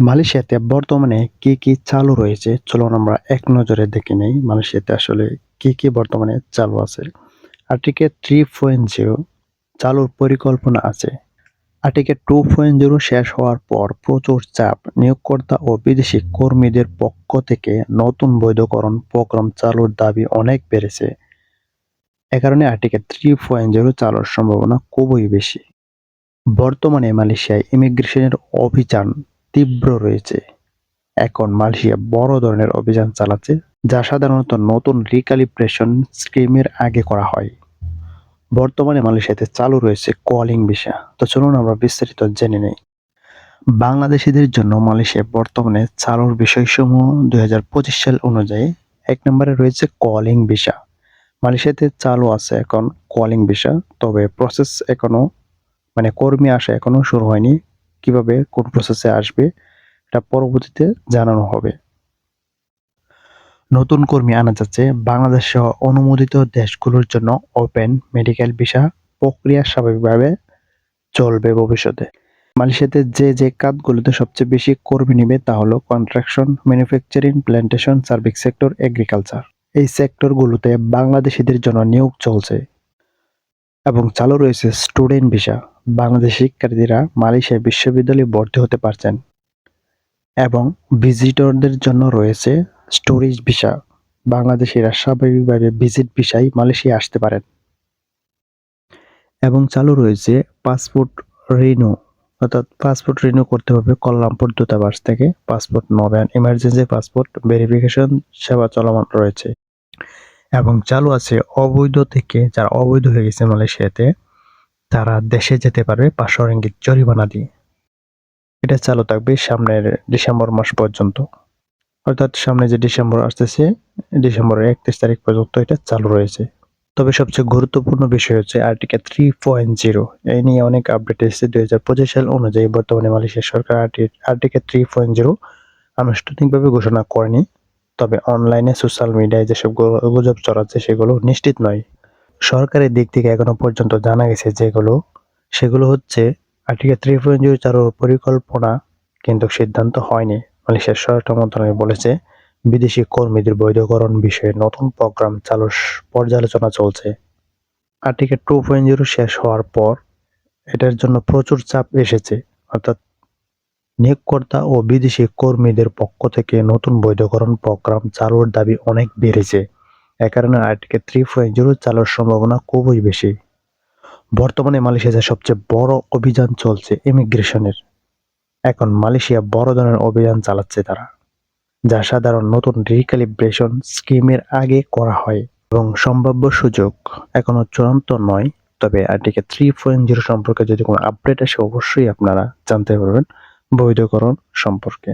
মালয়েশিয়াতে বর্তমানে কি কি চালু রয়েছে? চলুন আমরা এক নজরে দেখে নেই মালয়েশিয়াতে আসলে কি কি বর্তমানে চালু আছে। আর্টিকে থ্রি পয়েন্ট জিরো চালুর পরিকল্পনা আছে। আর্টিকে টু পয়েন্ট জিরো শেষ হওয়ার পর প্রচুর চাপ নিয়োগকর্তা ও বিদেশি কর্মীদের পক্ষ থেকে নতুন বৈধকরণ প্রোগ্রাম চালুর দাবি অনেক বেড়েছে। এ কারণে আর্টিকেল থ্রি পয়েন্ট জিরো চালুর সম্ভাবনা খুবই বেশি। বর্তমানে মালয়েশিয়ায় ইমিগ্রেশনের অভিযান তীব্র রয়েছে। এখন মালয়েশিয়া বড় ধরনের অভিযান চালাচ্ছে, যা সাধারণত নতুন রিক্যালিব্রেশন স্কিমের আগে করা হয়। বর্তমানে মালয়েশিয়াতে চালু রয়েছে কলিং ভিসা তো চলুন আমরা বিস্তারিত জেনে নেই। বাংলাদেশিদের জন্য মালয়েশিয়া বর্তমানে চালুর বিষয়সমূহ দুই হাজার পঁচিশ সাল অনুযায়ী এক নম্বরে রয়েছে কলিং ভিসা মালয়েশিয়াতে চালু আছে এখন কলিং ভিসা তবে প্রসেস এখনও মানে কর্মী আসা এখনও শুরু হয়নি। কীভাবে, কোন প্রসেসে আসবে, এটা পরবর্তীতে জানানো হবে। নতুন কর্মী আনা যাচ্ছে। বাংলাদেশ সহ অনুমোদিত দেশগুলোর জন্য ওপেন মেডিকেল ভিসা প্রক্রিয়া স্বাভাবিকভাবে চলবে ভবিষ্যতে। মালয়েশিয়াতে যে যে কাজগুলোতে সবচেয়ে বেশি কর্মী নেবে তা হলো construction manufacturing plantation service sector agriculture এই সেক্টরগুলোতে বাংলাদেশিদের জন্য নিয়োগ চলছে। এবং চালু রয়েছে স্টুডেন্ট ভিসা। বাংলাদেশি শিক্ষার্থীরা মালয়েশিয়া বিশ্ববিদ্যালয়ে ভর্তি হতে পারছেন এবং ভিজিটরদের জন্য রয়েছে স্টোরেজ ভিসা। বাংলাদেশিরা স্বাভাবিকভাবে ভিজিট ভিসায় মালয়েশিয়া আসতে পারেন। এবং চালু রয়েছে পাসপোর্ট রিনিউ অর্থাৎ পাসপোর্ট রিনিউ করতে হবে কল্যাণপুর দূতাবাস থেকে। পাসপোর্ট নবায়ন, ইমার্জেন্সি পাসপোর্ট, ভেরিফিকেশন সেবা চলমান রয়েছে। এবং চালু আছে অবৈধ থেকে যারা অবৈধ হয়ে গেছে মালয়েশিয়াতে, তারা দেশে যেতে পারবে পাঁচশো রিঙ্গিত জরিমানা দিয়ে। এটা চালু থাকবে সামনের ডিসেম্বর মাস পর্যন্ত। অর্থাৎ সামনে যে ডিসেম্বর আসতেছে, ডিসেম্বরের একত্রিশ তারিখ পর্যন্ত এটা চালু রয়েছে। তবে সবচেয়ে গুরুত্বপূর্ণ বিষয় হচ্ছে আর্টিকেল থ্রি পয়েন্ট জিরো। এই নিয়ে অনেক আপডেট এসেছে দুই হাজার পঁচিশ সাল অনুযায়ী বর্তমানে মালয়েশিয়া সরকার আর্টিকেল থ্রি পয়েন্ট জিরো আনুষ্ঠানিকভাবে ঘোষণা করেনি। তবে অনলাইনে সোশ্যাল মিডিয়ায় যেসব গুজব চড়াচ্ছে সেগুলো নিশ্চিত নয়। সরকারের দিক থেকে এখনও পর্যন্ত জানা গেছে যেগুলো, সেগুলো হচ্ছে আর্টিকেল থ্রি পয়েন্ট জিরো চালুর পরিকল্পনা, কিন্তু সিদ্ধান্ত হয়নি। মালয়েশিয়ার স্বরাষ্ট্র মন্ত্রণালয় বলেছে, বিদেশি কর্মীদের বৈধকরণ বিষয়ে নতুন প্রোগ্রাম চালুর পর্যালোচনা চলছে। আর্টিকেল টু পয়েন্ট জিরো শেষ হওয়ার পর এটার জন্য প্রচুর চাপ এসেছে, অর্থাৎ নিয়োগকর্তা ও বিদেশি কর্মীদের পক্ষ থেকে নতুন বৈধকরণ প্রোগ্রাম চালুর দাবি অনেক বেড়েছে। এ কারণে আর্টিকেল থ্রি পয়েন্ট জিরো চালুর সম্ভাবনা খুবই বেশি। বর্তমানে মালয়েশিয়াতে সবচেয়ে বড় অভিযান চলছে ইমিগ্রেশনের। এখন মালয়েশিয়া বড় ধরনের অভিযান চালাচ্ছে তারা, যা সাধারণ নতুন রিক্যালিব্রেশন স্কিমের আগে করা হয় এবং সম্ভাব্য সুযোগ এখনও চূড়ান্ত নয়। তবে আর্টিকেল থ্রি পয়েন্ট জিরো সম্পর্কে যদি কোনো আপডেট আসে, অবশ্যই আপনারা জানতে পারবেন। বৈধকরণ সম্পর্কে।